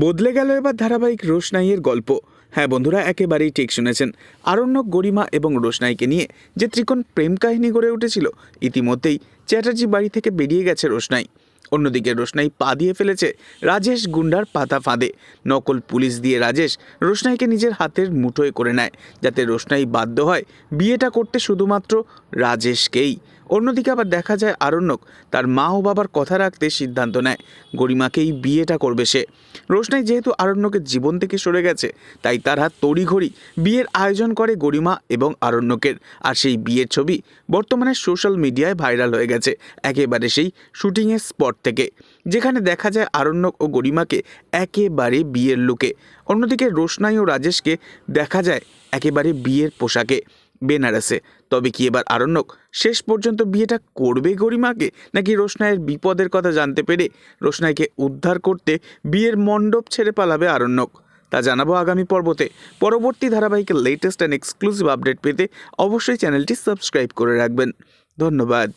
বদলে গেল এবার ধারাবাহিক রোশনাইয়ের গল্প। হ্যাঁ বন্ধুরা, একেবারেই ঠিক শুনেছেন। আরণ্যক গরিমা এবং রোশনাইকে নিয়ে যে ত্রিকোণ প্রেম কাহিনী গড়ে উঠেছিল, ইতিমধ্যেই চ্যাটার্জি বাড়ি থেকে বেরিয়ে গেছে রোশনাই। অন্যদিকে রোশনাই পা দিয়ে ফেলেছে রাজেশ গুন্ডার পাতা ফাঁদে। নকল পুলিশ দিয়ে রাজেশ রোশনাইকে নিজের হাতের মুঠোয় করে নেয়, যাতে রোশনাই বাধ্য হয় বিয়েটা করতে শুধুমাত্র রাজেশকেই। অন্যদিকে আবার দেখা যায় আরণ্যক তার মা ও বাবার কথা রাখতে সিদ্ধান্ত নেয়, গরিমাকেই বিয়েটা করবে সে। রোশনাই যেহেতু আরণ্যকের জীবন থেকে সরে গেছে, তাই তারা তড়িঘড়ি বিয়ের আয়োজন করে গরিমা এবং আরণ্যকের। আর সেই বিয়ের ছবি বর্তমানে সোশ্যাল মিডিয়ায় ভাইরাল হয়ে গেছে, একেবারে সেই শুটিংয়ের স্পট। থেকে, যেখানে দেখা যায় আরণ্যক ও গরিমাকে একেবারে বিয়ের লুকে। অন্যদিকে রোশনাই ও রাজেশকে দেখা যায় একেবারে বিয়ের পোশাকে, বেনারসে। তবে কি এবার আরণ্যক শেষ পর্যন্ত বিয়েটা করবে গরিমাকে, নাকি রোশনাইয়ের বিপদের কথা জানতে পেরে রোশনাইকে উদ্ধার করতে বিয়ের মণ্ডপ ছেড়ে পালাবে আরণ্যক? তা জানাব আগামী পর্বতে। পরবর্তী ধারাবাহিকের লেটেস্ট অ্যান্ড এক্সক্লুসিভ আপডেট পেতে অবশ্যই চ্যানেলটি সাবস্ক্রাইব করে রাখবেন। ধন্যবাদ।